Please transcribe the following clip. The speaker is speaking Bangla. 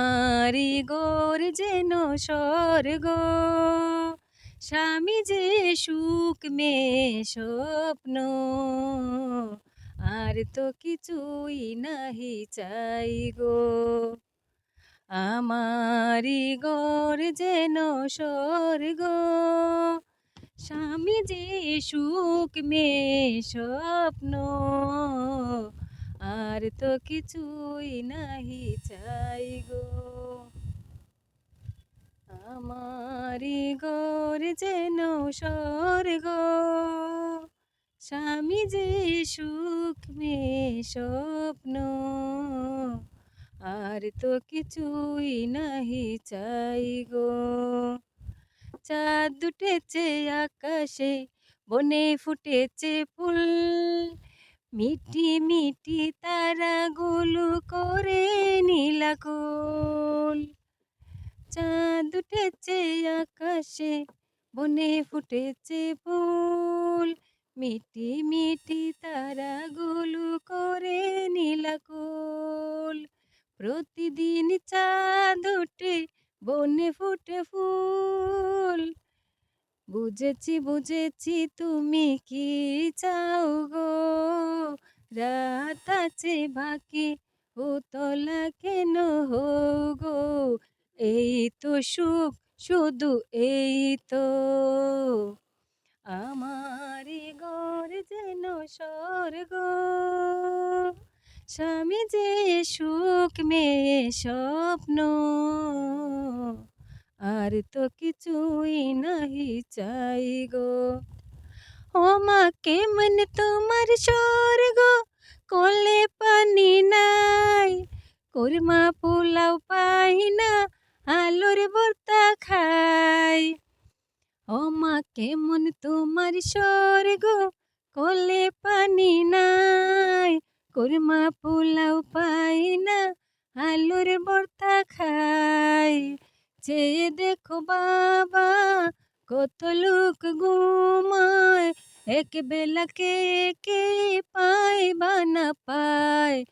আরি গোর যেন স্বর্গ। স্বামী যে সুখ মে স্বপ্ন, আর তো কিছুই নাহি চাই গো। আমারি গোর যেন স্বর্গ, স্বামী যে সুখ মে স্বপ্ন আর তো কিছুই নাহি চাই গো। আমারি গোর যেন স্বর্গ, স্বামী যে সুখ মে স্বপ্ন, আর তো কিছুই নাহি চাই গো। চাঁদ উঠেছে আকাশে, বনে ফুটেছে ফুল মিটি মিটি তারা তারাগুলো করে নীলাকুল চাঁদ উঠেছে আকাশে, বনে ফুটেছে ফুল। মিটি মিটি তারা তারাগুলো করে নীলাকুল প্রতিদিন চাঁদ উঠে, বনে ফুটে ফুল। বুঝেছি বুঝেছি তুমি কি চাও গো? রাত আছে, বাকি ও তলা কেন গো এই তো সুখ, শুধু এই তো। আমার ঘর যেন স্বর্গ। স্বামী যে সুখ মে স্বপ্ন। আর তো কিছুই নাহি চাই গো। ও মা, কেমন তোমার স্বর্গ? কুরমা পোলাও পাই না, আলুর ভর্তা খাই ও মা, কেমন তোমার স্বর্গ? কোলে পানি নাই। কুরমা পোলাও পাই না, আলুর ভর্তা খাই চেয়ে দেখো বাবা, কত লোক ঘুমায়। এক বেলা কে কে পায় বা না পায়।